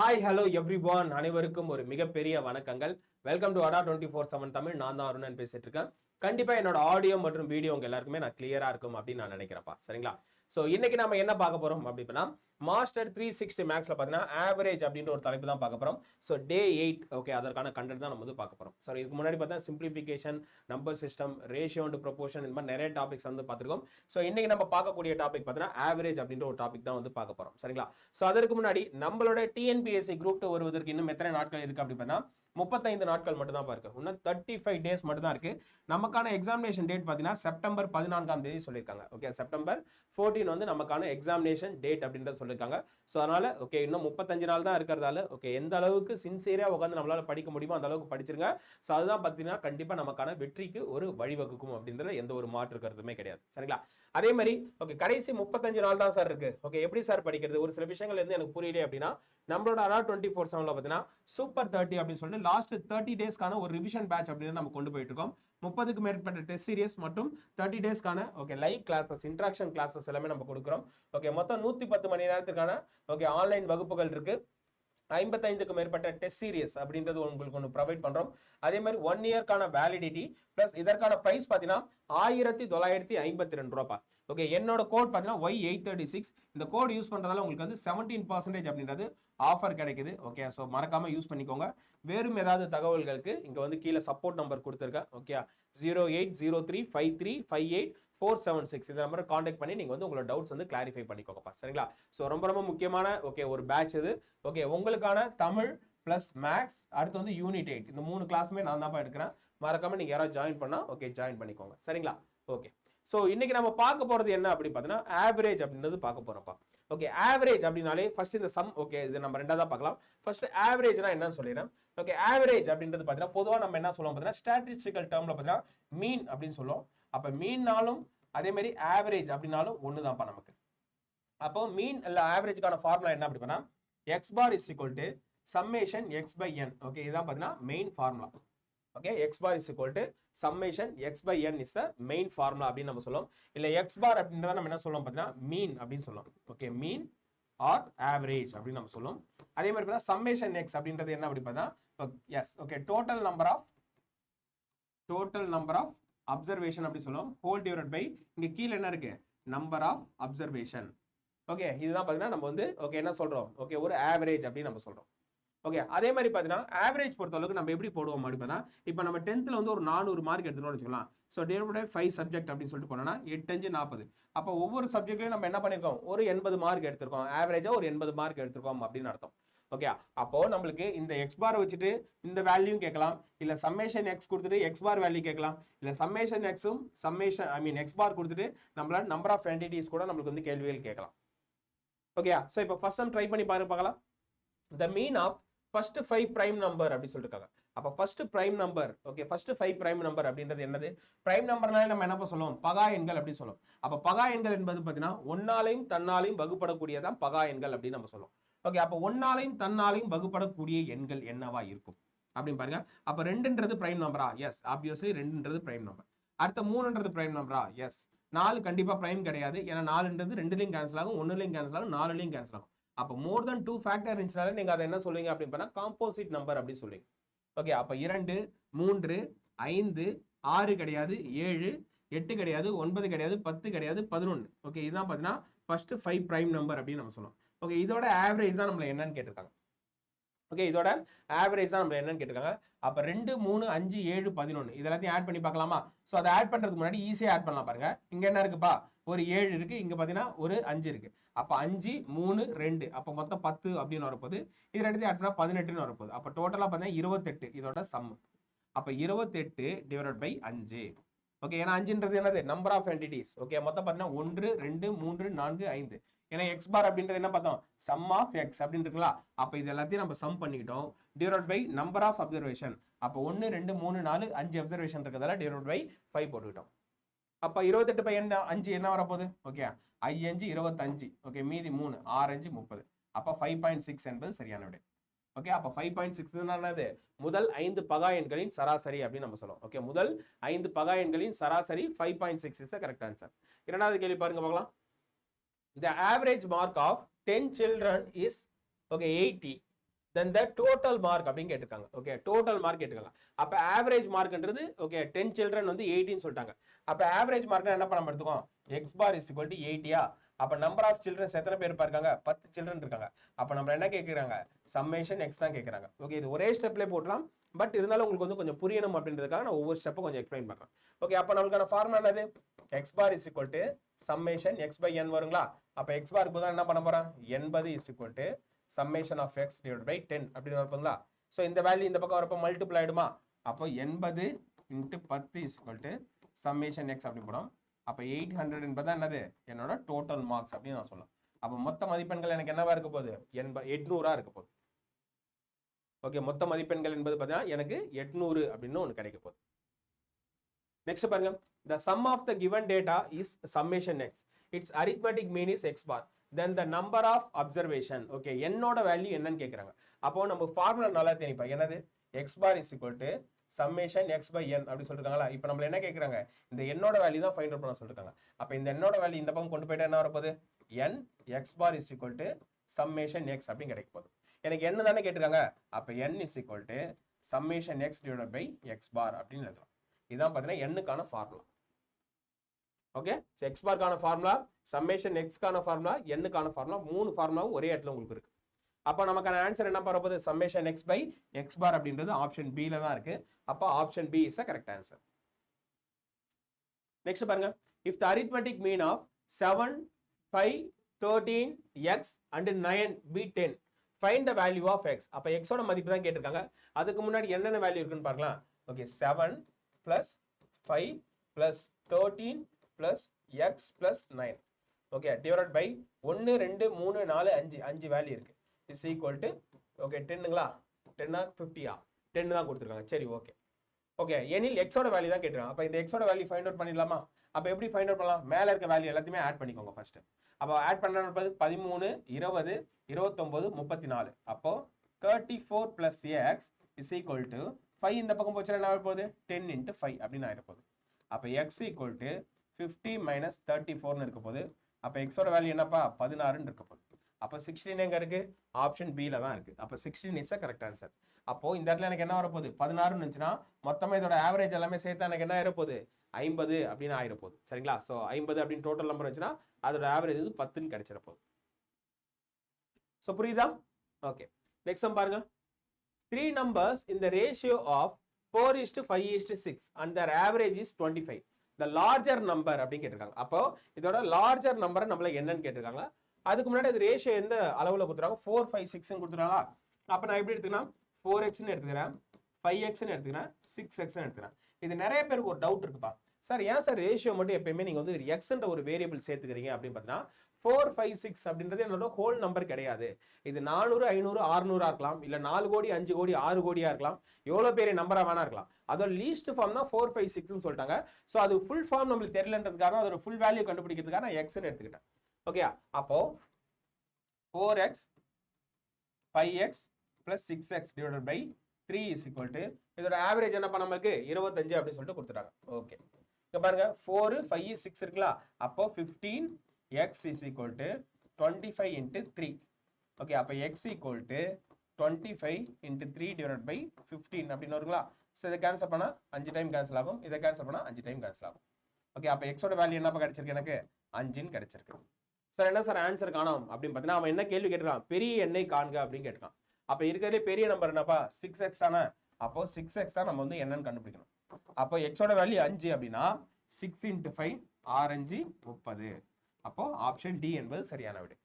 Hi hello every one அனைவருக்கும் ஒரு மிகப்பெரிய வணக்கங்கள். Welcome to Adda twenty four seven Tamil. நான் தான் அருணன் பேசிட்டு இருக்கேன். கண்டிப்பா என்னோட ஆடியோ மற்றும் வீடியோ உங்க எல்லாருக்குமே நான் கிளியரா இருக்கும் அப்படின்னு நான் நினைக்கிறேன்ப்பா. சரிங்களா? ஸோ இன்னைக்கு நம்ம என்ன பார்க்க போகிறோம் அப்படின்னா மாஸ்டர் த்ரீ சிக்ஸ்டி மேக்ஸில் பார்த்தீங்கன்னா ஆவரேஜ் அப்படின்ற ஒரு தலைப்பு தான் பார்க்க போகிறோம் ஸோ டே எயிட் ஓகே அதற்கான கண்டென்ட் தான் நம்ம வந்து பார்க்க போகிறோம் ஸோ இதுக்கு முன்னாடி பார்த்தா simplification number system ratio and proportion இந்த மாதிரி நிறைய டாபிக்ஸ் வந்து பார்த்துருக்கோம். ஸோ இன்னைக்கு நம்ம பார்க்கக்கூடிய டாபிக் பார்த்தீங்கன்னா ஆவரேஜ் அப்படின்ற ஒரு டாபிக் தான் வந்து பார்க்க போகிறோம் சரிங்களா? ஸோ அதற்கு முன்னாடி நம்மளோட டிஎன்பிஎஸ்சி குரூப் டூ வருவதற்கு இன்னும் எத்தனை நாட்கள் இருக்குது அப்படி பார்த்தா முப்பத்தைந்து நாட்கள் மட்டும் தான் இருக்கு இன்னும் தேர்ட்டி ஃபைவ் டேஸ் மட்டும் தான் இருக்கு. நமக்கான எக்ஸாமினேஷன் டேட் பார்த்தீங்கன்னா செப்டம்பர் பதினான்காம் தேதி சொல்லியிருக்காங்க. ஓகே செப்டம்பர் ஃபோர்டீன் வந்து நமக்கான எக்ஸாமினேஷன் டேட் அப்படின்றத சொல்லியிருக்காங்க. ஸோ அதனால ஓகே இன்னும் முப்பத்தஞ்சு நாள் தான் இருக்கிறதால ஓகே எந்த அளவுக்கு சின்சியராக உட்காந்து நம்மளால படிக்க முடியுமோ அந்த அளவுக்கு படிச்சிருங்க. ஸோ அதுதான் பார்த்தீங்கன்னா கண்டிப்பாக நமக்கான வெற்றிக்கு ஒரு வழிவகுக்கும் அப்படின்றத எந்த ஒரு மாற்று கருத்துமே கிடையாது. சரிங்களா? அதே மாதிரி ஓகே கடைசி முப்பத்தஞ்சு நாள் தான் சார் இருக்கு. ஓகே எப்படி சார் படிக்கிறது? ஒரு சில விஷயங்கள் வந்து எனக்கு புரியல அப்படின்னா நம்மளோட அரா டுவெண்ட்டி ஃபோர் செவனில் பார்த்தீங்கன்னா சூப்பர் தேர்ட்டி அப்படின்னு சொல்லிட்டு லாஸ்ட் தேர்ட்டி டேஸ்க்கான ஒரு ரிவிஷன் பேட்ச் அப்படின்னு நம்ம கொண்டு போயிட்டு இருக்கோம். முப்பதுக்கு மேற்பட்ட டெஸ்ட் சீரியஸ் மற்றும் thirty டேஸ்க்கான okay live classes interaction classes எல்லாமே நம்ம கொடுக்குறோம். ஓகே மொத்தம் நூற்றி பத்து மணி நேரத்துக்கான ஓகே ஆன்லைன் வகுப்புகள் இருக்கு. ஐம்பத்தைந்துக்கு மேற்பட்ட டெஸ்ட் சீரியஸ் அப்படின்றது உங்களுக்கு ஒன்று ப்ரொவைட் பண்ணுறோம் அதே மாதிரி ஒன் இயர்க்கான வேலிடிட்டி ப்ளஸ் இதற்கான ப்ரைஸ் பார்த்தீங்கன்னா ஆயிரத்தி தொள்ளாயிரத்தி ஐம்பத்தி ரெண்டு ரூபாப்பா. ஓகே என்னோட கோட் பார்த்தீங்கன்னா ஒய் எயிட் தேர்ட்டி சிக்ஸ் இந்த கோட் யூஸ் பண்ணுறதால உங்களுக்கு வந்து செவன்டீன் பர்சன்டேஜ் அப்படின்றது ஆஃபர் கிடைக்குது. ஓகே ஸோ மறக்காமல் யூஸ் பண்ணிக்கோங்க. வேறும் ஏதாவது தகவல்களுக்கு இங்கே வந்து கீழே சப்போர்ட் நம்பர் கொடுத்துருக்கேன். Okay zero eight zero three five three five eight four seven six இந்த நம்பரை காண்டாக்ட் பண்ணி நீங்கள் வந்து உங்களோட டவுட்ஸ் வந்து கிளாரிஃபை பண்ணிக்கோங்கப்பா. சரிங்களா? ஸோ ரொம்ப ரொம்ப முக்கியமான ஓகே ஒரு பேட்ச் இது. ஓகே உங்களுக்கான தமிழ் ப்ளஸ் மேக்ஸ் அடுத்து வந்து யூனிட் எயிட் இந்த மூணு கிளாஸுமே நான் தான் எடுக்கிறேன். மறக்காம நீங்கள் யாராவது ஜாயின் பண்ணால் ஓகே ஜாயின் பண்ணிக்கோங்க. சரிங்களா? ஓகே ஸோ இன்னைக்கு நம்ம பார்க்க போகிறது என்ன அப்படின்னு பார்த்தீங்கன்னா ஆவரேஜ் அப்படின்றது பார்க்க போகிறோம்ப்பா ஓகே ஆவரேஜ் அப்படின்னாலே ஃபர்ஸ்ட் இந்த சம் ஓகே இது நம்ம ரெண்டாவது பார்க்கலாம். ஃபர்ஸ்ட் ஆவரேஜ்னா என்னன்னு சொல்லிடுறேன். ஓகே ஆவரேஜ் அப்படின்றது பார்த்தீங்கன்னா பொதுவாக நம்ம என்ன சொல்லுவோம் பார்த்தீங்கன்னா ஸ்டாட்டிஸ்டிக்கல் டேர்மில் பார்த்தீங்கன்னா மீன் அப்படின்னு சொல்லுவோம். அப்போ மீன்னாலும் அதே மாதிரி ஆவரேஜ் அப்படின்னாலும் ஒன்று தான்ப்பா நமக்கு. அப்போ மீன் இல்லை ஆவரேஜுக்கான ஃபார்முலா என்ன அப்படி பண்ணால் x bar is equal to summation x by n okay இதுதான் பார்த்தீங்கன்னா main formula okay x bar is equal to summation x by n is the main formula அப்படின்னு நம்ம சொல்லுவோம் இல்லை எக்ஸ் பார் அப்படின்றத நம்ம என்ன சொல்லுவோம் பார்த்தீங்கன்னா மீன் அப்படின்னு சொல்லுவோம் ஓகே மீன் ஆர் ஆவரேஜ் அப்படின்னு நம்ம சொல்லுவோம் அதே மாதிரி பார்த்தா சம்மேஷன் எக்ஸ் அப்படின்றது என்ன அப்படி பார்த்தா yes okay total number of total number of observation அப்படி சொல்லுவோம் ஹோல் டிவைட் பை இங்கே கீழே என்ன இருக்கு? நம்பர் ஆஃப் அப்சர்வேஷன் ஓகே இதுதான் பார்த்தீங்கன்னா நம்ம வந்து ஓகே என்ன சொல்கிறோம் ஓகே ஒரு ஆவரேஜ் அப்படின்னு நம்ம சொல்கிறோம் ஓகே அதே மாதிரி பார்த்தீங்கன்னா ஆவரேஜ் பொறுத்த அளவுக்கு நம்ம எப்படி போடுவோம் அப்படின்னா இப்போ நம்ம டென்த்தில் வந்து ஒரு நானூறு மார்க் எடுத்துட்டோம்னு வச்சுக்கலாம் ஸோ டிவைட் ஃபைவ் சப்ஜெக்ட் அப்படின்னு சொல்லிட்டு போனோம்னா எட்டஞ்சு நாற்பது அப்போ ஒவ்வொரு சப்ஜெக்ட்லையும் நம்ம என்ன பண்ணியிருக்கோம் ஒரு எண்பது மார்க் எடுத்திருக்கோம். ஆவரேஜாக ஒரு எண்பது மார்க் எடுத்திருக்கோம் அப்படின்னு அர்த்தம். ஓகே அப்போ நம்மளுக்கு இந்த எக்ஸ் பார் வச்சுட்டு இந்த வேல்யூயும் கேட்கலாம். இல்லை சம்மேஷன் எக்ஸ் கொடுத்துட்டு எக்ஸ் பார் வேல்யூ கேட்கலாம். இல்லை சம்மேஷன் எக்ஸும் சம்மேஷன் ஐ மீன் எக்ஸ் பார் கொடுத்துட்டு நம்மளால நம்பர் ஆஃப் என்டிட்டிஸ் கூட நம்மளுக்கு வந்து கேள்விகள் கேட்கலாம். ஓகே ஸோ இப்போ ஃபர்ஸ்ட் டைம் ட்ரை பண்ணி பாரு பார்க்கலாம் the mean of first five prime number அப்படின்னு சொல்லிருக்காங்க. அப்போ first prime number okay first five prime number அப்படின்றது என்னது? பிரைம் நம்பர்னால நம்ம என்ன சொல்லுவோம்? பகா எண்கள் அப்படின்னு சொல்லுவோம். அப்போ பகா எண்கள் என்பது பார்த்தீங்கன்னா ஒன்னாலையும் தன்னாலையும் வகுப்படக்கூடியதான் பகா எண்கள் அப்படின்னு நம்ம சொல்லுவோம். ஓகே அப்போ ஒன்னாலையும் தன்னாலையும் வகுப்படக்கூடிய எண்கள் என்னவா இருக்கும்? அப்படின்னு பாருங்க. அப்போ ரெண்டுன்றது பிரைம் நம்பரா எஸ் ஆப்வியஸ்லி ரெண்டுன்றது பிரைம் நம்பர் அடுத்த மூணுன்றது பிரைம் நம்பரா எஸ் நாலு கண்டிப்பாக பிரைம் கிடையாது. ஏன்னா நாலுன்றது ரெண்டுலையும் கேன்சல் ஆகும் ஒன்றுலையும் கேன்சல் ஆகும் நாலுலையும் கேன்சல் ஆகும். அப்போ மோர் தென் டூ ஃபேக்டர் இருந்துச்சுனால நீங்கள் அதை என்ன சொல்லுவீங்க அப்படின்னு பண்ணா காம்போசிட் நம்பர் அப்படின்னு சொல்லுவீங்க. ஓகே அப்போ இரண்டு மூன்று ஐந்து ஆறு கிடையாது ஏழு எட்டு கிடையாது ஒன்பது கிடையாது பத்து கிடையாது பதினொன்று ஓகே இதுதான் பார்த்தீங்கன்னா ஃபர்ஸ்ட் ஃபைவ் ப்ரைம் நம்பர் அப்படின்னு நம்ம சொல்லுவோம். ஓகே இதோட ஆவரேஜ் தான் நம்மளை என்னன்னு கேட்டிருக்காங்க. ஓகே இதோட ஆவரேஜ் தான் நம்ம என்னன்னு கேட்டிருக்காங்க. அப்போ ரெண்டு மூணு அஞ்சு ஏழு பதினொன்று இது எல்லாத்தையும் ஆட் பண்ணி பார்க்கலாமா? ஸோ அதை ஆட் பண்ணுறதுக்கு முன்னாடி ஈஸியாக ஆட் பண்ணலாம் பாருங்க. இங்கே என்ன இருக்குப்பா? ஒரு ஏழு இருக்கு இங்கே பார்த்தீங்கன்னா ஒரு அஞ்சு இருக்கு. அப்போ அஞ்சு மூணு ரெண்டு. அப்போ மொத்தம் பத்து அப்படின்னு வரப்போகுது. இது ரெண்டுத்தையும் ஆட் பண்ணால் பதினெட்டுன்னு வரப்போகுது. அப்போ டோட்டலாக பார்த்தீங்கன்னா இருபத்தெட்டு இதோட சம் அப்போ இருபத்தெட்டு டிவைட் பை அஞ்சு. ஓகே ஏன்னா அஞ்சுன்றது என்னது? நம்பர் ஆஃப் என்டிட்டிஸ் ஓகே மொத்தம் பார்த்தீங்கன்னா ஒன்று ரெண்டு மூன்று நான்கு ஐந்து. ஏன்னா எக்ஸ் பார் அப்படின்றது என்ன பார்த்தோம்? சம் ஆஃப் எக்ஸ் அப்படின்னு இருக்குங்களா அப்போ இது எல்லாத்தையும் நம்ம சம் பண்ணிக்கிட்டோம். Divide by number of observation அப்போ ஒன்று ரெண்டு மூணு நாலு அஞ்சு அப்சர்வேஷன் இருக்கிறதால டிவைட் பை ஃபைவ் போட்டுக்கிட்டோம். அப்போ இருபத்தெட்டு பை என்ன? அஞ்சு என்ன வரப்போகுது? ஓகே ஐ அஞ்சு இருபத்தஞ்சு. ஓகே மீதி மூணு ஆறு அஞ்சு முப்பது. அப்போ ஃபைவ் பாயிண்ட் சிக்ஸ் என்பது சரியான விடை. ஓகே அப்போ ஃபைவ் பாயிண்ட் சிக்ஸ் என்னது? முதல் ஐந்து பகா எண்களின் சராசரி அப்படின்னு நம்ம சொல்லுவோம் ஓகே முதல் ஐந்து பகா எண்களின் சராசரி five point six is correct answer இரண்டாவது கேள்வி பாருங்க பார்க்கலாம். The average mark of ten children is okay eighty then the total mark அப்படின்னு கேட்டிருக்காங்க. ஓகே டோட்டல் மார்க் கேட்டிருக்காங்க. அப்போ ஆவரேஜ் மார்க்ன்றது ஓகே டென் சில்ட்ரன் வந்து எயிட்டின்னு சொல்லிட்டாங்க. அப்போ ஆவரேஜ் மார்க் என்ன பண்ண எடுத்துக்கோம் x bar is equal to எயிட்டியா அப்போ நம்பர் ஆஃப் சில்ட்ரன்ஸ் எத்தனை பேர் இருக்காங்க? பத்து சில்ட்ரன் இருக்காங்க. அப்போ நம்ம என்ன கேட்குறாங்க சம்மேஷன் எக்ஸ் தான் கேட்குறாங்க ஓகே இது ஒரே ஸ்டெப்லேயே போடலாம் பட் இருந்தாலும் உங்களுக்கு வந்து கொஞ்சம் புரியணும் அப்படின்றதுக்காக நான் ஒவ்வொரு ஸ்டெப்பும் கொஞ்சம் எக்ஸ்பிளைன் பண்ணுறேன் ஓகே அப்போ நம்மளுக்கான ஃபார்முலா என்னது? X bar is equal to summation x by n வருங்களா? அப்போ எக்ஸ் பார் தான் என்ன பண்ண போகிறேன் எண்பது is equal to summation of x divide by ten அப்படின்னு வரப்போங்களா ஸோ இந்த வேல்யூ இந்த பக்கம் வரப்போ மல்டிபிள் ஆகிடுமா அப்போ எண்பது இன்ட்டு பத்து is equal to summation x அப்படி போடும் அப்போ எயிட் ஹண்ட்ரட் என்பது என்னது? என்னோட டோட்டல் மார்க்ஸ் அப்படின்னு நான் சொல்லலாம். அப்போ மொத்த மதிப்பெண்கள் எனக்கு என்னவா இருக்க போகுது? எண்ப எட்நூறா இருக்க போகுது. ஓகே மொத்த மதிப்பெண்கள் என்பது பார்த்தீங்கன்னா எனக்கு எட்நூறு அப்படின்னு ஒன்று கிடைக்க போகுது. நெக்ஸ்ட் பாருங்க. The sum of the given data is summation x it's arithmetic mean is x bar then the number of observation okay என்னோட வேல்யூ என்னன்னு கேட்குறாங்க அப்போ நம்ம ஃபார்முலா நல்லா தெரியுப்பா என்னது? X bar is equal to summation x by n அப்படி சொல்லிருக்காங்களா? இப்போ நம்மள என்ன கேட்குறாங்க இந்த என்னோட வேல்யூ தான் ஃபைண்ட் அவுட் பண்ண சொல்லிருக்காங்க. அப்போ இந்த என்னோட வேல்யூ இந்த பக்கம் கொண்டு போயிட்டா என்ன வரப்போகுது? N x bar is equal to summation x அப்படின்னு கிடைக்க போகுது. எனக்கு என்ன தானே கேட்டிருக்காங்க. அப்போ n is equal to summation x divide by x bar அப்படின்னு எழுதுறோம். இதான் பார்த்தீங்கன்னா எண்ணுக்கான ஃபார்முலா ஓகே எக்ஸ் பார்க்கான ஃபார்முலா சம்மேஷன் எக்ஸ்க்கான ஃபார்முலா எண்ணுக்கான ஃபார்முலா மூணு ஃபார்முலாவும் ஒரே இடத்துல உங்களுக்கு இருக்கு. அப்போ நமக்கான ஆன்சர் என்ன வரப்போகுது summation x by x bar அப்படின்றது ஆப்ஷன் பில தான் இருக்கு. அப்போ option B is a correct answer next பாருங்க. If the arithmetic mean of seven five thirteen x and nine be ten find the value of x அப்போ எக்ஸோட மதிப்பு தான் கேட்டிருக்காங்க. அதுக்கு முன்னாடி என்னென்ன வேல்யூ இருக்குன்னு பார்க்கலாம். Okay seven plus five plus thirteen plus x plus nine okay divide by ஒன்று ரெண்டு மூணு நாலு அஞ்சு. அஞ்சு வேல்யூ இருக்கு. இஸ் ஈக்குவல் டு ஓகே டென்னுங்களா டென்னா ஃபிஃப்டியா டென்னு தான் கொடுத்துருக்காங்க. சரி ஓகே ஓகே எனில் எக்ஸோட வேல்யூ தான் கேட்டுருக்காங்க. அப்போ இந்த எக்ஸோட வேல்யூ ஃபைண்ட் அவுட் பண்ணிடலாமா? அப்போ எப்படி ஃபைண்ட் அவுட் பண்ணலாம்? மேலே இருக்க வேல்யூ எல்லாத்தையுமே ஆட் பண்ணிக்கோங்க ஃபர்ஸ்ட் அப்போ ஆட் பண்ணுறது பதிமூணு இருபது இருபத்தொம்போது முப்பத்தி நாலு அப்போ thirty four plus x is equal to five இந்த பக்கம் போச்சுன்னா என்ன ஆகிட போகுது டென் இன்ட்டு ஃபைவ் அப்படின்னு ஆகிட போகுது அப்போ x equal to fifty minus thirty ஃபோர்னு இருக்க போகுது அப்போ எக்ஸோட வேல்யூ என்னப்பா? பதினாறுன்னு இருக்க போகுது அப்போ சிக்ஸ்டீன் எங்கே இருக்கு? ஆப்ஷன் பியில் தான் இருக்கு. அப்போ sixteen is a correct answer அப்போ இந்த இடத்துல எனக்கு என்ன வரப்போகுது? பதினாறுன்னு இருந்துச்சுன்னா மொத்தமாக இதோட ஆவரேஜ் எல்லாமே சேர்த்தா எனக்கு என்ன ஆயிரப்போகுது ஐம்பது அப்படின்னு ஆயிரப்போகுது சரிங்களா? ஸோ ஐம்பது அப்படின்னு டோட்டல் நம்பர் வச்சுன்னா அதோட ஆவரேஜ் வந்து பத்துன்னு கிடைச்சிட போகுது. ஸோ புரியுதா? ஓகே நெக்ஸ்ட் சம் பாருங்க. த்ரீ நம்பர்ஸ் இந்த ratio of four is to five is to six and their average is twenty five the larger number அப்படின்னு கேட்டிருக்காங்க. அப்போ இதோட லார்ஜர் நம்பரை நம்மள என்னன்னு கேட்டிருக்காங்க. அதுக்கு முன்னாடி அது ரேஷியோ எந்த அளவில் கொடுத்துருக்காங்க? ஃபோர் ஃபைவ் சிக்ஸ்னு கொடுத்துருக்காங்களா? அப்போ நான் எப்படி எடுத்துக்கிறேன்? ஃபோர் எக்ஸ்னு எடுத்துக்கிறேன். ஃபைவ் எக்ஸ்னு எடுத்துக்கிறேன். சிக்ஸ் எக்ஸ்னு எடுத்துக்கிறேன். இது நிறைய பேருக்கு ஒரு டவுட் இருக்குப்பா. சார் ஏன் சார் ரேஷியோ மட்டும் எப்பயுமே நீங்கள் வந்து எக்ஸ்ன்ற ஒரு வேரியபிள் சேர்த்துக்கிறீங்க அப்படின்னு பார்த்தீங்கன்னா ஃபோர் ஃபைவ் சிக்ஸ் அப்படின்றது என்னோட ஹோல் நம்பர் கிடையாது. இது நானூறு ஐநூறு ஆறுநூறாக இருக்கலாம். இல்லை நாலு கோடி அஞ்சு கோடி ஆறு கோடியாக இருக்கலாம். எவ்வளோ பெரிய நம்பராக வேணா இருக்கலாம். அதோட லீஸ்ட் ஃபார்ம் தான் ஃபோர் ஃபைவ் சிக்ஸ்னு சொல்லிட்டாங்க. ஸோ அது ஃபுல் ஃபார்ம் நம்மளுக்கு தெரியலன்றதுக்காக அதோட ஃபுல் வேல்யூ கண்டுபிடிக்கிறதுக்காக நான் எக்ஸ்னு எடுத்துக்கிட்டேன். ஓகே அப்போ four x five x plus six x divided by three is equal to இதோட ஆவரேஜ் என்ன பண்ண நம்மளுக்கு? இருபத்தஞ்சு அப்படின்னு சொல்லிட்டு கொடுத்துட்டாங்க. ஓகே இங்கே பாருங்க ஃபோரு ஃபைவ் சிக்ஸ் இருக்குங்களா அப்போ fifteen x is equal to twenty five into three okay அப்போ x equal to twenty five into three divide by fifteen அப்படின்னு வருங்களா? ஸோ இதை கேன்சல் பண்ணால் அஞ்சு டைம் கேன்சல் ஆகும். இதை கேன்சல் பண்ணால் அஞ்சு டைம் கேன்சல் ஆகும். ஓகே அப்போ எக்ஸோட வேல்யூ என்னப்பா கிடைச்சிருக்கு எனக்கு? அஞ்சுன்னு கிடைச்சிருக்கு. சார் என்ன சார் ஆன்சர் காணோம்? அப்படின்னு பார்த்தீங்கன்னா அவன் என்ன கேள்வி கேட்டிருக்கான்? பெரிய எண்ணெய் காண்க அப்படின்னு கேட்டிருக்கான். அப்போ இருக்கிறதுலே பெரிய நம்பர் என்னப்பா? சிக்ஸ் எக்ஸ் தானே? அப்போ சிக்ஸ் எக்ஸ் தான் நம்ம வந்து என்னன்னு கண்டுபிடிக்கணும். அப்போ எக்ஸோட வேல்யூ அஞ்சு அப்படின்னா சிக்ஸ் இன்ட்டு ஃபைவ் ஆரஞ்சு முப்பது. அப்போ ஆப்ஷன் டி என்பது சரியான விடை.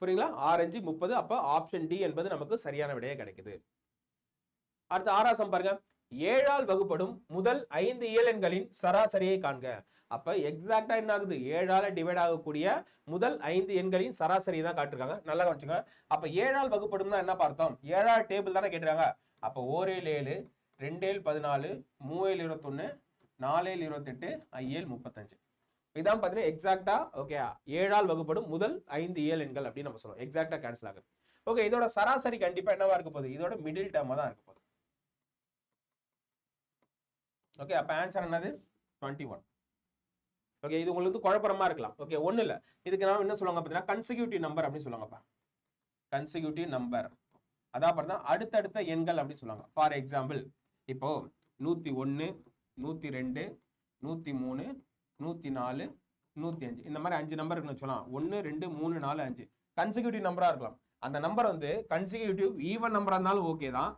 புரியுங்களா? ஆரஞ்சு முப்பது அப்போ ஆப்ஷன் டி என்பது நமக்கு சரியான விடையே கிடைக்குது. அடுத்து ஆறாசம் பாருங்க. ஏழால் வகுப்படும் முதல் ஐந்து இயலெண்களின் சராசரியை காண்க. அப்ப எக்ஸாக்டா என்ன ஆகுது? ஏழால டிவைட் ஆகக்கூடிய முதல் ஐந்து எண்களின் சராசரி தான் காட்டிருக்காங்க. நல்லா கவனிச்சுங்க. அப்ப ஏழால் வகுப்படும்னா என்ன பார்த்தோம்? ஏழால் டேபிள் தானே கேட்டிருக்காங்க. அப்போ ஓரேழு ஏழு ரெண்டேழு பதினாலு மூவேழு இருபத்தொன்னு நாலேழு இருபத்தெட்டு ஐஏழு முப்பத்தஞ்சு. இதான் பார்த்தீங்கன்னா எக்ஸாக்டா ஓகே ஏழால் வகுப்படும் முதல் ஐந்து ஏழு எண்கள் அப்படின்னு நம்ம சொல்லுவோம். எக்ஸாக்டா கேன்சல் ஆகுது. ஓகே இதோட சராசரி கண்டிப்பா என்னவா இருக்க போகுது? இதோட மிடில் டேர்மா தான் இருக்க போகுது. ஓகே அப்போ ஆன்சர் என்னது? டுவெண்ட்டி ஒன் ஓகே இது உங்களுக்கு வந்து இருக்கலாம். ஓகே ஒன்றும் இல்லை. இதுக்கு நாம என்ன சொல்லுவாங்க பார்த்தீங்கன்னா கன்சிக்யூட்டிவ் நம்பர் அப்படின்னு சொல்லுவாங்கப்பா கன்சிக்யூட்டிவ் நம்பர் அதான் பார்த்தா அடுத்தடுத்த எண்கள் அப்படின்னு சொல்லுவாங்க. ஃபார் எக்ஸாம்பிள் இப்போ நூற்றி ஒன்று நூற்றி ரெண்டு நூற்றி மூணு நூற்றி நாலு நூற்றி அஞ்சு இந்த மாதிரி அஞ்சு நம்பர் இருக்குன்னு சொல்லலாம் ஒன்று ரெண்டு மூணு நாலு அஞ்சு. கன்சிக்யூட்டிவ் நம்பராக இருக்கலாம். அந்த நம்பர் வந்து கன்சிக்யூட்டிவ் ஈவன் நம்பராக இருந்தாலும் ஓகே தான்.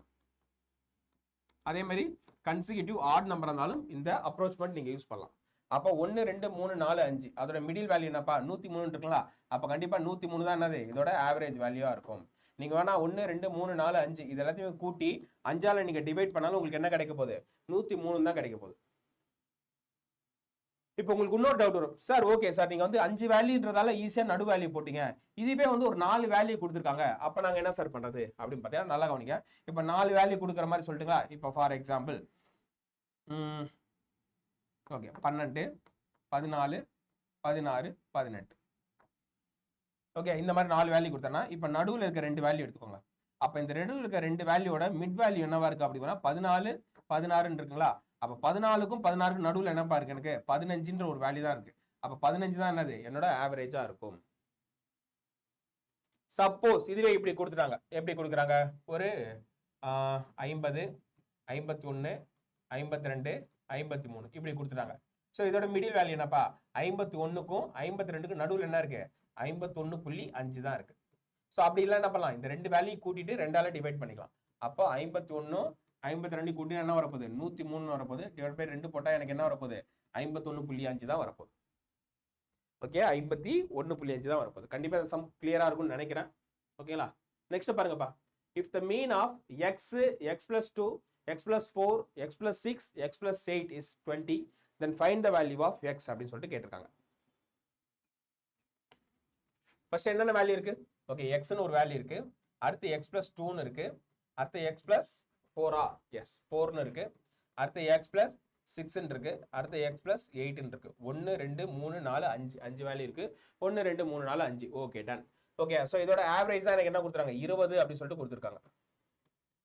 அதே மாதிரி கன்சிக்யூட்டிவ் ஆட் நம்பராக இருந்தாலும் இந்த அப்ரோச்மெண்ட் நீங்கள் யூஸ் பண்ணலாம். அப்போ ஒன்று ரெண்டு மூணு நாலு அஞ்சு. அதோட மிடில் வேல்யூ என்னப்பா? நூற்றி மூணு இருக்குங்களா அப்போ கண்டிப்பாக நூற்றி மூணு தான் என்னது? இதோட ஆவரேஜ் வேல்யூவாக இருக்கும். நீங்கள் வேணால் ஒன்று ரெண்டு மூணு நாலு அஞ்சு இது எல்லாத்தையுமே கூட்டி அஞ்சால் நீங்கள் டிவைட் பண்ணாலும் உங்களுக்கு என்ன கிடைக்க போகுது? நூற்றி மூணு தான் கிடைக்க போகுது. இப்போ உங்களுக்கு இன்னொரு டவுட் வரும். சார் ஓகே சார் நீங்கள் வந்து அஞ்சு வேல்யூன்றதால ஈஸியாக நடு வேல்யூ போட்டீங்க. இதுவே வந்து ஒரு நாலு வேல்யூ கொடுத்துருக்காங்க. அப்போ நாங்கள் என்ன சார் பண்ணுறது அப்படின்னு பார்த்தீங்கன்னா நல்லா கவனிங்க. இப்போ நாலு வேல்யூ கொடுக்குற மாதிரி சொல்லிட்டுங்களா? இப்போ ஃபார் எக்ஸாம்பிள் ஓகே பன்னெண்டு பதினாலு பதினாறு பதினெட்டு. ஓகே இந்த மாதிரி நாலு வேல்யூ கொடுத்தேன்னா இப்போ நடுவில் இருக்க ரெண்டு வேல்யூ எடுத்துக்கோங்க. அப்போ இந்த நடுவில் இருக்க ரெண்டு வேல்யூவோட மிட் வேல்யூ என்னவா இருக்கு அப்படின்னா பதினாலு பதினாறுன்னு இருக்குங்களா? அப்போ பதினாலுக்கும் பதினாறுக்கும் நடுவில் என்னப்பா இருக்கு எனக்கு? பதினஞ்சுன்ற ஒரு வேல்யூ தான் இருக்கு. அப்போ பதினஞ்சு தான் என்னது? என்னோட ஆவரேஜா இருக்கும். சப்போஸ் இதுவே இப்படி கொடுத்துட்டாங்க. எப்படி கொடுக்குறாங்க? ஒரு ஐம்பது ஐம்பத்தி ஒன்று ஐம்பத்தி ரெண்டு ஐம்பத்தி மூணு இப்படி கொடுத்துட்டாங்க. ஸோ இதோட மிடில் வேல்யூ என்னப்பா? ஐம்பத்தி ஒன்றுக்கும் ஐம்பத்தி ரெண்டுக்கும் நடுவில் என்ன இருக்கு? ஐம்பத்தொன்று புள்ளி அஞ்சு தான் இருக்கு. ஸோ அப்படி என்ன பண்ணலாம்? இந்த ரெண்டு வேல்யூ கூட்டிட்டு ரெண்டால டிவைட் பண்ணிக்கலாம். அப்போ ஐம்பத்தி ஒன்று ஐம்பத்தி ரெண்டு கூட்டி என்ன வரப்போகுது? நூற்றி மூணு வரப்போகுது. டிவைட் பை ரெண்டு போட்டால் எனக்கு என்ன வரப்போகுது? ஐம்பத்தொன்று புள்ளி அஞ்சு தான் வரப்போகுது. ஓகே ஐம்பத்தி ஒன்று புள்ளி அஞ்சு தான் வரப்போகுது. கண்டிப்பாக இந்த சம் கிளியராக இருக்கும்னு நினைக்கிறேன். ஓகேங்களா நெக்ஸ்ட் பாருங்கப்பா. If the mean of x x plus two x plus four x plus six x plus eight is twenty then find the value of x அப்படின்னு சொல்லிட்டு கேட்டிருக்காங்க. ஃபர்ஸ்ட் என்னென்ன வேல்யூ இருக்கு? ஓகே எக்ஸ்னு ஒரு வேல்யூ இருக்கு. அடுத்து எக்ஸ் பிளஸ் டூன்னு இருக்கு. அடுத்து எக்ஸ் பிளஸ் ஃபோரா எஸ் ஃபோர்னு இருக்கு. அடுத்து எக்ஸ் பிளஸ் சிக்ஸ்ன்னு இருக்கு. அடுத்து எக்ஸ் பிளஸ் எயிட்னு இருக்கு. ஒன்று ரெண்டு மூணு நாலு அஞ்சு. அஞ்சு வேல்யூ இருக்கு. ஒன்று ரெண்டு மூணு நாலு அஞ்சு. ஓகே டன் ஓகே ஸோ இதோட ஆவரேஜ் தான் எனக்கு என்ன கொடுத்துருக்காங்க? இருபது அப்படின்னு சொல்லிட்டு கொடுத்துருக்காங்க.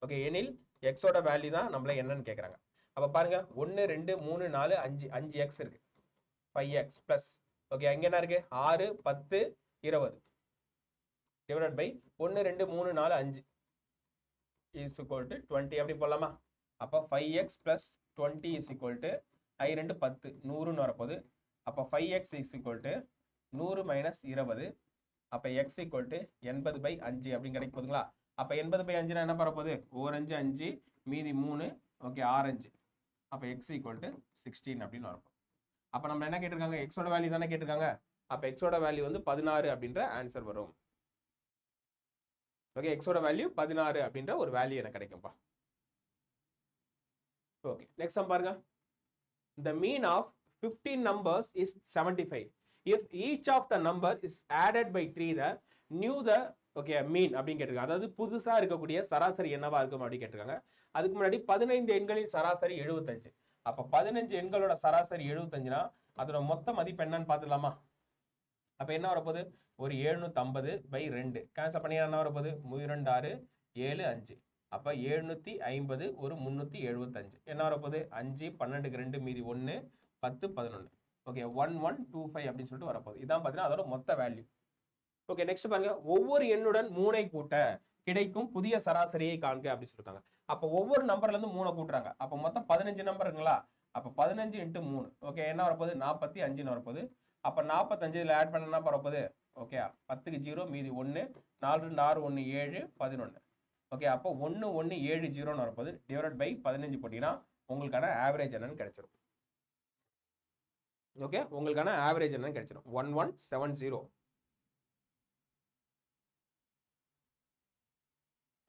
ஓகே எனில் எக்ஸோட வேல்யூ தான் நம்மள என்னன்னு கேட்குறாங்க அப்போ பாருங்க. ஒன்று ரெண்டு மூணு நாலு அஞ்சு. அஞ்சு எக்ஸ் இருக்கு. ஃபைவ் எக்ஸ் ப்ளஸ் ஓகே அங்கே என்ன இருக்கு? ஆறு பத்து இருபது. டிவைட் பை ஒன்று ரெண்டு மூணு நாலு அஞ்சு. இஸ் equal டு டுவெண்ட்டி அப்படி போடலாமா? அப்போ five x plus twenty is equal to ஐ ரெண்டு பத்து. நூறுன்னு வரப்போகுது. அப்போ five x is equal to நூறு மைனஸ் இருபது. அப்போ எக்ஸ் equal டு எண்பது பை அஞ்சு அப்படின்னு கிடைக்க போதுங்களா அப்போ எண்பது பை அஞ்சுனா என்ன வரப்போகுது? ஓரஞ்சு அஞ்சு மீதி மூணு ஓகே ஆரஞ்சு அப்போ எக்ஸ் ஈக்குவல் டு சிக்ஸ்டீன் அப்படின்னு வரப்போம் அப்போ நம்ம என்ன கேட்டிருக்காங்க? எக்ஸோட வேல்யூ தானே கேட்டிருக்காங்க? அப்போ எக்ஸோட வேல்யூ வந்து பதினாறு அப்படின்ற ஆன்சர் வரும். ஓகே எக்ஸோட வேல்யூ பதினாறு அப்படின்ற ஒரு வேல்யூ எனக்கு கிடைக்கும்ப்பா ஓகே நெக்ஸ்ட் சம் பாருங்க. The mean of fifteen numbers is seventy five if each of the number is added by three the new the okay mean அப்படின்னு கேட்டிருக்காங்க. அதாவது புதுசாக இருக்கக்கூடிய சராசரி என்னவா இருக்கும் அப்படின்னு கேட்டிருக்காங்க. அதுக்கு முன்னாடி பதினைந்து எண்களின் சராசரி எழுபத்தஞ்சு அப்போ பதினஞ்சு எண்களோட சராசரி எழுபத்தஞ்சுனா அதோட மொத்த மதிப்பு என்னன்னு பார்த்துடலாமா அப்போ என்ன வரப்போகுது? ஒரு எழுநூற்றம்பது பை ரெண்டு. கேன்சல் பண்ணி என்ன வரப்போகுது? இரண்டு ஆறு ஏழு அஞ்சு. அப்போ எழுநூற்றி ஐம்பது ஒரு முந்நூற்றி எழுபத்தஞ்சு என்ன வரப்போகுது? அஞ்சு பன்னெண்டுக்கு ரெண்டு மீதி ஒன்று பத்து பதினொன்று okay one one two five அப்படின்னு சொல்லிட்டு வரப்போகுது. இதான் பார்த்தீங்கன்னா அதோட மொத்த வேல்யூ ஓகே நெக்ஸ்ட் பாருங்க. ஒவ்வொரு எண்ணுடன் மூணை கூட்ட கிடைக்கும் புதிய சராசரியை காண்க அப்படின்னு சொல்லியிருக்காங்க அப்போ ஒவ்வொரு நம்பர்ல இருந்து மூணை கூட்டுறாங்க. அப்போ மொத்தம் பதினஞ்சு நம்பருங்களா அப்போ பதினஞ்சு இன்ட்டு மூணு. ஓகே என்ன வரப்போகுது? நாற்பத்தி அஞ்சுன்னு வரப்போகுது. அப்போ நாற்பத்தஞ்சு இதில் ஆட் பண்ணனா பரப்போது ஓகே பத்துக்கு ஜீரோ மீதி ஒன்று நாலு நாலு ஒன்று ஏழு பதினொன்று ஓகே அப்போ ஒன்று ஒன்று ஏழு ஜீரோன்னு வரப்போது டிவைட் பை பதினஞ்சு போட்டிங்கன்னா உங்களுக்கான ஆவரேஜ் என்னன்னு கிடைச்சிரும். ஓகே உங்களுக்கான ஆவரேஜ் என்னன்னு கிடைச்சிரும். One one seven zero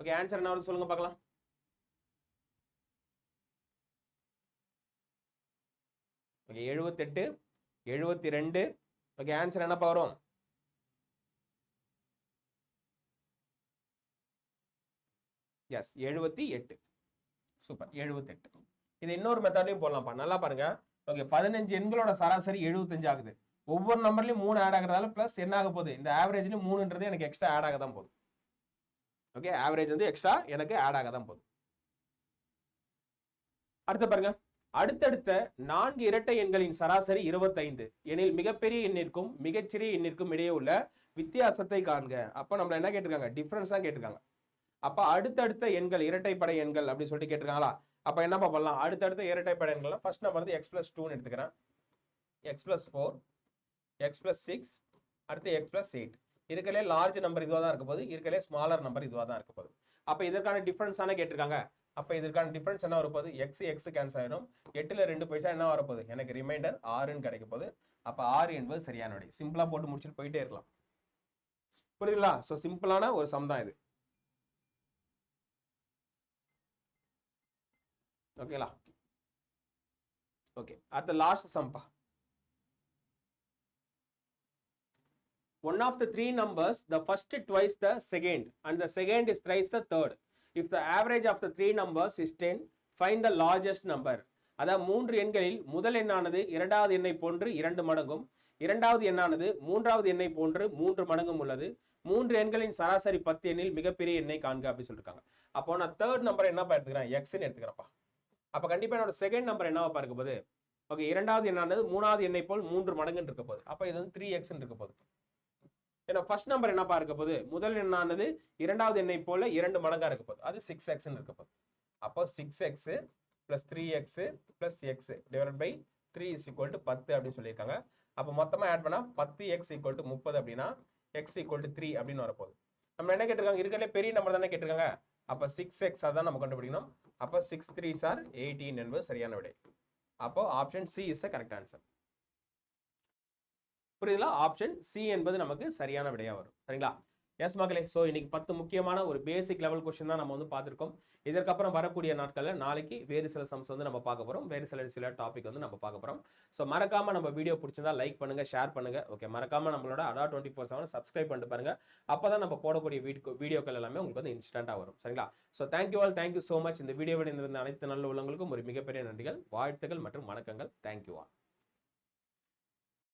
okay answer என்ன வருது சொல்லுங்க பார்க்கலாம். ஓகே எழுபத்தெட்டு எழுபத்தி ரெண்டு ஓகே ஆன்சர் என்னப்பா வரும்? எஸ் எழுபத்தி எட்டு சூப்பர் எழுபத்தெட்டு இது இன்னொரு மெத்தட்லையும் போடலாம்ப்பா. நல்லா பாருங்க. ஓகே பதினஞ்சு எண்களோட சராசரி எழுபத்தஞ்சு ஆகுது. ஒவ்வொரு நம்பர்லையும் மூணு ஆட் ஆகிறதால ப்ளஸ் என்ன ஆக போகுது. இந்த ஆவரேஜ்லையும் மூணுன்றது எனக்கு எக்ஸ்ட்ரா ஆட் ஆக தான் போகுது. ஓகே ஆவரேஜ் வந்து எக்ஸ்ட்ரா எனக்கு ஆட் ஆக தான் போகுது. அடுத்து பாருங்க. அடுத்தடுத்த நான்கு இரட்டை எண்களின் சராசரி இருபத்தைந்து. எனில் மிகப்பெரிய எண்ணிற்கும் மிகச்சிறிய எண்ணிற்கும் இடையே உள்ள வித்தியாசத்தை காண்க. அப்ப நம்மள என்ன கேட்டிருக்காங்க? டிஃபரன்ஸ் தான் கேட்டிருக்காங்க. அப்ப அடுத்தடுத்த எண்கள் இரட்டைப்படை எண்கள் அப்படின்னு சொல்லிட்டு கேட்டிருக்காங்களா? அப்ப என்ன பண்ணலாம்? அடுத்தடுத்த இரட்டைப்படை எண்கள் ஃபர்ஸ்ட் நம்பர் வந்து எக்ஸ் பிளஸ் டூன்னு எடுத்துக்கிறேன். X plus four x plus six அடுத்து எக்ஸ் பிளஸ் எயிட் இருக்கலே லார்ஜ் நம்பர் இதுவாக தான் இருக்க போகுது. இருக்கலே ஸ்மாலர் நம்பர் இதுவாக தான் இருக்க போகுது. அப்போ இதற்கான டிஃபரன்ஸ் தானே கேட்டிருக்காங்க? அப்போ இதற்கான டிஃப்ரென்ஸ் என்ன வரப்போகுது? எக்ஸ் எக்ஸ் கேன்சல் ஆகிடும் எட்டில் ரெண்டு பைசா என்ன வரப்போகுது? எனக்கு ரிமைண்டர் ஆறுன்னு கிடைக்க போகுது. அப்போ ஆறு என்பது சரியான விடை சிம்பிளாக போட்டு முடிச்சுட்டு போயிட்டே இருக்கலாம். புரியுதுங்களா? ஸோ சிம்பிளான ஒரு சம் தான் இது. ஓகேங்களா ஓகே அடுத்த last Samba one of the three numbers the first twice the second and the second is thrice the third if the average of the three numbers is ten find the largest number அதாவது மூன்று எண்களில் முதல் எண்ணானது இரண்டாவது எண்ணை போன்று இரண்டு மடங்கும் இரண்டாவது எண்ணானது மூன்றாவது எண்ணை போன்று மூன்று மடங்கும் உள்ளது. மூன்று எண்களின் சராசரி பத்து எண்ணில் மிகப்பெரிய எண்ணை காண்க அப்படின்னு சொல்லியிருக்காங்க அப்போ நான் தேர்ட் நம்பர் என்னப்பா எடுத்துக்கிறேன்? எக்ஸ்ன்னு எடுத்துக்கிறப்பா. அப்போ கண்டிப்பாக என்னோட செகண்ட் நம்பர் என்னவா இருக்க போது ஓகே இரண்டாவது எண்ணானது மூணாவது எண்ணை போல் மூன்று மடங்குன்னு இருக்க போகுது. அப்போ இது வந்து த்ரீ எக்ஸ்ன்னு இருக்க போகுது. ஏன்னா ஃபர்ஸ்ட் நம்பர் என்னப்பா இருக்க போகுது? முதல் எண்ணானது இரண்டாவது எண்ணை போல இரண்டு மடங்கா இருக்க போகுது. அது சிக்ஸ் எக்ஸ்னு இருக்க போகுது. அப்போ six x plus three x plus x divide by three is equal to பத்து அப்படின்னு சொல்லியிருக்காங்க. அப்போ மொத்தமாக ஆட் பண்ணால் பத்து எக்ஸ் ஈக்குவல் டு முப்பது அப்படின்னா எக்ஸ் ஈக்குவல் டு த்ரீ அப்படின்னு வரப்போகுது. நம்ம என்ன கேட்டிருக்காங்க? இருக்கிற பெரிய நம்பர் தானே கேட்டிருக்காங்க. அப்போ சிக்ஸ் எக்ஸ் அதான் நம்ம கண்டுபிடிக்கணும். அப்போ சிக்ஸ் த்ரீ சார் எயிட்டீன் என்பது சரியான விடை. அப்போ option C is a correct answer புரியுதுங்களா? ஆப்ஷன் சி என்பது நமக்கு சரியான விடையா வரும். சரிங்களா? எஸ் மகளே ஸோ இன்னைக்கு பத்து முக்கியமான ஒரு பேசிக் லெவல் கொஸ்டின் தான் நம்ம வந்து பார்த்துருக்கோம். இதற்கப்புறம் வரக்கூடிய நாட்களில் நாளைக்கு வேறு சில சம்ஸ் வந்து நம்ம பார்க்க போகிறோம் வேறு சில சில டாபிக் வந்து நம்ம பார்க்க போகிறோம் ஸோ மறக்காம நம்ம வீடியோ பிடிச்சிருந்தா லைக் பண்ணுங்க ஷேர் பண்ணுங்க. ஓகே மறக்காம நம்மளோட அடா டுவெண்ட்டி ஃபோர் செவன் சப்ஸ்கிரைப் பண்ணிட்டு பாருங்க. அப்போ தான் நம்ம போடக்கூடிய வீடியோ வீடியோக்கள் எல்லாமே உங்களுக்கு வந்து இன்ஸ்டன்ட்டாக வரும். சரிங்களா? So thank you all thank you so much இந்த வீடியோவில் இருந்த அனைத்து நல்ல உள்ளவங்களுக்கும் ஒரு மிகப்பெரிய நன்றிகள். வாழ்த்துக்கள் மற்றும் வணக்கங்கள். Thank you all